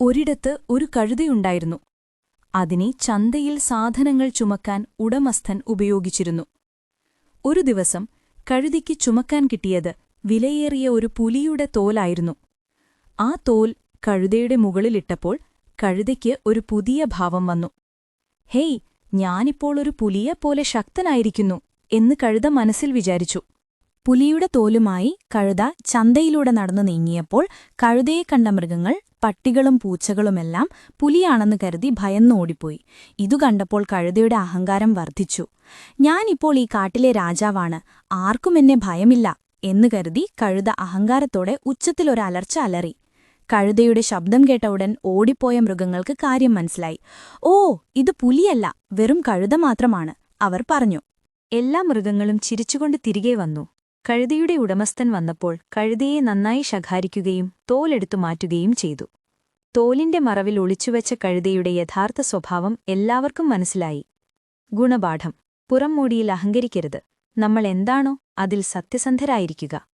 ഒരിടത്ത് ഒരു കഴുതയുണ്ടായിരുന്നു. അതിനെ ചന്തയിൽ സാധനങ്ങൾ ചുമക്കാൻ ഉടമസ്ഥൻ ഉപയോഗിച്ചിരുന്നു. ഒരു ദിവസം കഴുതിക്ക് ചുമക്കാൻ കിട്ടിയത് വിലയേറിയ ഒരു പുലിയുടെ തോലായിരുന്നു. ആ തോൽ കഴുതയുടെ മുകളിലിട്ടപ്പോൾ കഴുതയ്ക്ക് ഒരു പുതിയ ഭാവം വന്നു. ഹേയ് ഞാനിപ്പോൾ ഒരു പുലിയെപ്പോലെ ശക്തനായിരിക്കുന്നു എന്ന് കഴുത മനസ്സിൽ വിചാരിച്ചു. പുലിയുടെ തോലുമായി കഴുത ചന്തയിലൂടെ നടന്നു നീങ്ങിയപ്പോൾ കഴുതയെ കണ്ട മൃഗങ്ങൾ പട്ടികളും പൂച്ചകളുമെല്ലാം പുലിയാണെന്ന് കരുതി ഭയന്ന് ഓടിപ്പോയി. ഇതു കണ്ടപ്പോൾ കഴുതയുടെ അഹങ്കാരം വർദ്ധിച്ചു. ഞാനിപ്പോൾ ഈ കാട്ടിലെ രാജാവാണ്. ആർക്കും എന്നെ ഭയമില്ല എന്ന് കരുതി കഴുത അഹങ്കാരത്തോടെ ഉച്ചത്തിലൊരലർച്ച അലറി. കഴുതയുടെ ശബ്ദം കേട്ട ഉടൻ ഓടിപ്പോയ മൃഗങ്ങൾക്ക് കാര്യം മനസ്സിലായി. ഓ ഇത് പുലിയല്ല. വെറും കഴുത മാത്രമാണ് അവർ പറഞ്ഞു. എല്ലാ മൃഗങ്ങളും ചിരിച്ചുകൊണ്ട് തിരികെ വന്നു. കഴുതയുടെ ഉടമസ്ഥൻ വന്നപ്പോൾ കഴുതിയെ നന്നായി ശകാരിക്കുകയും തോലെടുത്തു മാറ്റുകയും ചെയ്തു. തോലിന്റെ മറവിൽ ഒളിച്ചുവെച്ച കഴുതയുടെ യഥാർത്ഥ സ്വഭാവം എല്ലാവർക്കും മനസ്സിലായി. ഗുണപാഠം. പുറംമൂടിയിൽ അഹങ്കരിക്കരുത്. നമ്മൾ എന്താണോ അതിൽ സത്യസന്ധരായിരിക്കുക.